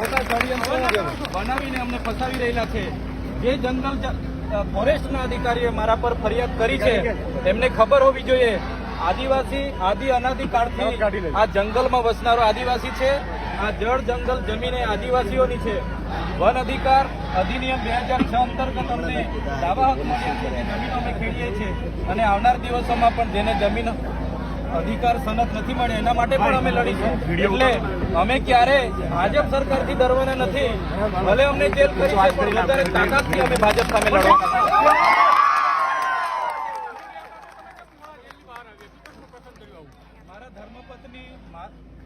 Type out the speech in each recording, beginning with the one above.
ખોટા ષડયંત્રો બનાવીને અમને ફસાવી રહેલા છે. જે જંગલ ફોરેસ્ટના અધિકારીએ મારા પર ફરિયાદ કરી છે એમને ખબર હોવી જોઈએ. આદિવાસી આદિ અનાદિકાળથી આ જંગલમાં વસનારો આદિવાસી છે. આ જળ જંગલ જમીન એ આદિવાસીઓની છે. વન અધિકાર અધિનિયમ બે હજાર છ અંતર્ગત અમને દાવા હક મળ્યા છે. જમીન અમે ખેડીએ છીએ. અને આવનાર દિવસોમાં પણ જેને જમીન અધિકાર સનદ નથી મળે એના માટે પણ અમે લડીશું એટલે અમે ક્યારે ભાજપ સરકારથી ડરવાના નથી ભલે અમને જેલ કરી છે પણ વધારે તાકાતથી અમે ભાજપ સામે લડવાના. મારા ધર્મપત્ની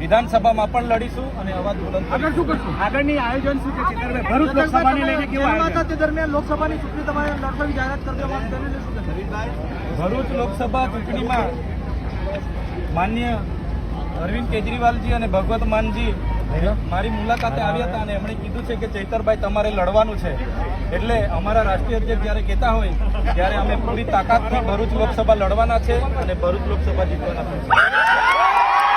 વિધાનસભામાં પણ લડીશું અને અવાજ બુલંદ આગળ શું કરશું? આગળની આયોજન શું છે? ભરૂચ લોકસભાને લઈને કેવું આયોજન? તે દરમિયાન લોકસભાની ચૂંટણી તમારે લડવાની જાહેરાત કરી દેવામાં તેને લઈને શું કહેશો? ભરૂચ લોકસભા ચૂંટણીમાં માન્ય અરવિંદ કેજરીવાલજી અને ભગવત માનજી મારી મુલાકાતે આવ્યા હતા અને એમણે કીધું છે કે ચૈતરભાઈ તમારે લડવાનું છે. એટલે અમારા રાષ્ટ્રીય અધ્યક્ષ જ્યારે કહેતા હોય ત્યારે અમે પૂરી તાકાતથી ભરૂચ લોકસભા લડવાના છે અને ભરૂચ લોકસભા જીતવાના છે નર્મદા જિલ્લામાં આંબા ઉપર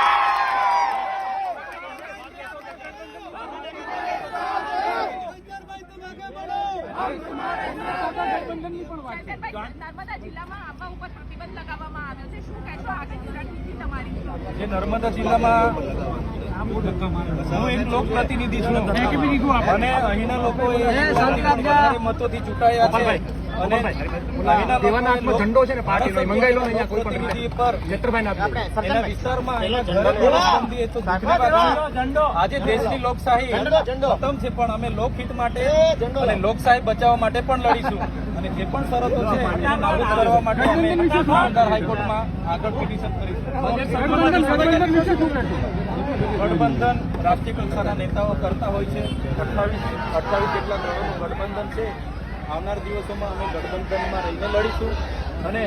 પ્રતિબંધ લગાવવામાં આવ્યો છે શું કહેશો આગળની રણનીતિ તમારી જે નર્મદા જિલ્લામાં હું એક લોકપ્રતિનિધિ છું. અને અહીંના લોકો મતોથી ચૂંટાયા છે. અને દેવાના હાથમાં ઝંડો છે ને પાર્ટીનો, એ લો અહીંયા કોઈ પણ લોકપ્રતિનિધિ પર ના એના વિસ્તારમાં એના ઘરે બંધી એ તો દુઃખની વાત છે. આજે દેશની લોકશાહી ખતમ છે પણ અમે લોકહિત માટે અને લોકશાહી બચાવવા માટે પણ લડીશું. અને જે પણ શરતો છે એને નાબૂદ કરવા માટે અમે હાઈકોર્ટમાં આગળ પિટિશન કરીશું. ગઠબંધન રાષ્ટ્રીય કક્ષાના નેતાઓ કરતા હોય છે. અઠ્ઠાવીસ અઠ્ઠાવીસ જેટલા દળોનું ગઠબંધન છે. આવનાર દિવસોમાં અમે ગઠબંધનમાં રહીને લડીશું અને